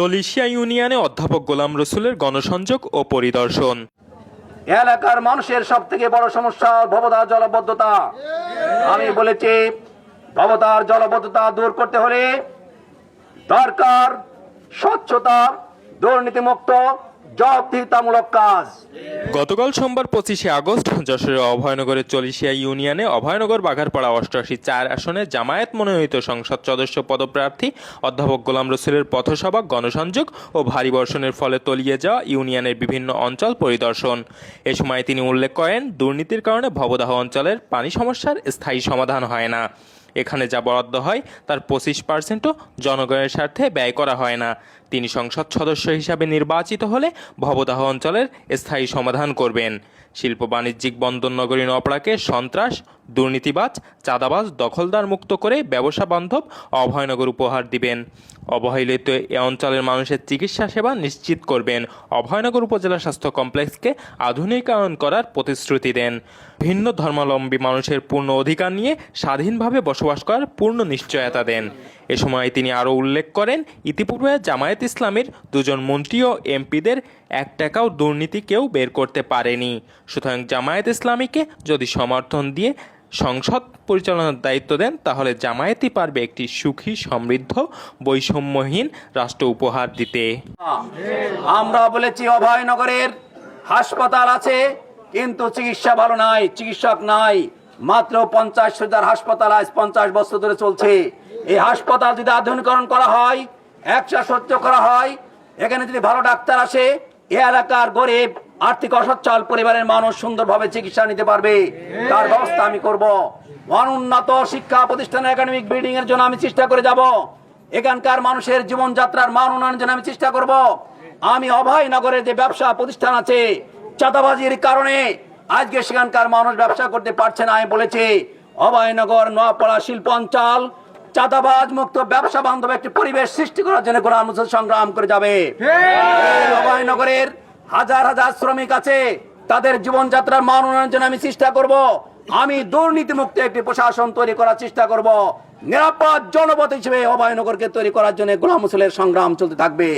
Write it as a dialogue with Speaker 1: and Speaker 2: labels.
Speaker 1: দলিশিয়া ইউনিয়নে অধ্যাপক গোলাম রসুলের গণসংযোগ ও পরিদর্শন।
Speaker 2: এলাকার মানুষের সব থেকে বড় সমস্যা ভবদার জলবদ্ধতা। আমি বলেছি ভবদার জলবদ্ধতা দূর করতে হলে দরকার স্বচ্ছতা, দুর্নীতিমুক্ত কাজ।
Speaker 1: গতকাল সোমবার পঁচিশে আগস্ট যশোরের অভয়নগরের চলিশিয়া ইউনিয়নে অভয়নগর বাঘারপাড়া অষ্টআশি চার আসনে জামায়াত মনোনীত সংসদ সদস্য পদপ্রার্থী অধ্যাপক গোলাম রসুলের পথসভা, গণসংযোগ ও ভারী বর্ষণের ফলে তলিয়ে যাওয়া ইউনিয়নের বিভিন্ন অঞ্চল পরিদর্শন। এ সময় তিনি উল্লেখ করেন, দুর্নীতির কারণে ভবদাহ অঞ্চলের পানি সমস্যার স্থায়ী সমাধান হয় না। এখানে যা বরাদ্দ হয়, তার পঁচিশ পার্সেন্টও জনগণের স্বার্থে ব্যয় করা হয় না। তিনি সংসদ সদস্য হিসাবে নির্বাচিত হলে ভবদাহ অঞ্চলের স্থায়ী সমাধান করবেন। শিল্প বাণিজ্যিক বন্দর নগরী নপড়াকে সন্ত্রাস, দুর্নীতিবাজ, চাঁদাবাজ, দখলদার মুক্ত করে ব্যবসা বান্ধব অভয়নগর উপহার দিবেন। অবহেলিত এ অঞ্চলের মানুষের চিকিৎসা সেবা নিশ্চিত করবেন। অভয়নগর উপজেলা স্বাস্থ্য কমপ্লেক্সকে আধুনিকায়ন করার প্রতিশ্রুতি দেন। ভিন্ন ধর্মাবলম্বী মানুষের পূর্ণ অধিকার নিয়ে স্বাধীনভাবে বসবাস করার পূর্ণ নিশ্চয়তা দেন। এ সময় তিনি আরও উল্লেখ করেন, ইতিপূর্বে জামায়াত ইসলামের দুজন মন্ত্রী ও এমপিদের এক টাকাও দুর্নীতি কেউ বের করতে পারেনি। সুতরাং জামায়াত ইসলামীকে যদি সমর্থন দিয়ে সংসদ পরিচালনার দায়িত্ব দেন, তাহলে জামায়াতই পারবে একটি সুখী, সমৃদ্ধ, বৈষম্যহীন রাষ্ট্র উপহার দিতে।
Speaker 2: আমরা বলেছি অভয়নগরের হাসপাতাল আছে, কিন্তু চিকিৎসা ভালো নাই, চিকিৎসক নাই। মাত্র পঞ্চাশ হাজার হাসপাতাল আজ পঞ্চাশ বছর ধরে চলছে। এই হাসপাতাল যদি আধুনিকরণ করা হয়, একশো সহ্য করা হয়, এখানে যদি ভালো ডাক্তার আসে, এ এলাকার গরিব, আর্থিক অসচ্ছল পরিবারের মানুষ সুন্দরভাবে চিকিৎসা নিতে পারবে। তার ব্যবস্থা আমি করব। অনুন্নত শিক্ষা প্রতিষ্ঠানের একাডেমিক বিল্ডিং এর জন্য আমি চেষ্টা করে যাব। এখানকার মানুষের জীবনযাত্রার মান উন্নয়নের জন্য আমি চেষ্টা করব। আমি অভয়নগরে যে ব্যবসা প্রতিষ্ঠান আছে, চাঁদাবাজির কারণে আজকে সেখানকার মানুষ ব্যবসা করতে পারছে না আমি বলেছি। অভয়নগর নোয়াপাড়া শিল্প অঞ্চল চাঁদাবাজ মুক্ত ব্যবসা বান্ধব একটি পরিবেশ সৃষ্টি করার জন্য কোরআন মুসল সংগ্রাম করে যাবে। অভয়নগরের হাজার হাজার শ্রমিক আছে তাদের জীবনযাত্রার মান উন্নয়নের জন্য আমি চেষ্টা করব। আমি দুর্নীতি মুক্ত একটি প্রশাসন তৈরি করার চেষ্টা করব। নিরাপদ জনপথ হিসেবে অভয়নগরকে তৈরি করার জন্য গোলাম মুসলের সংগ্রাম চলতে থাকবে।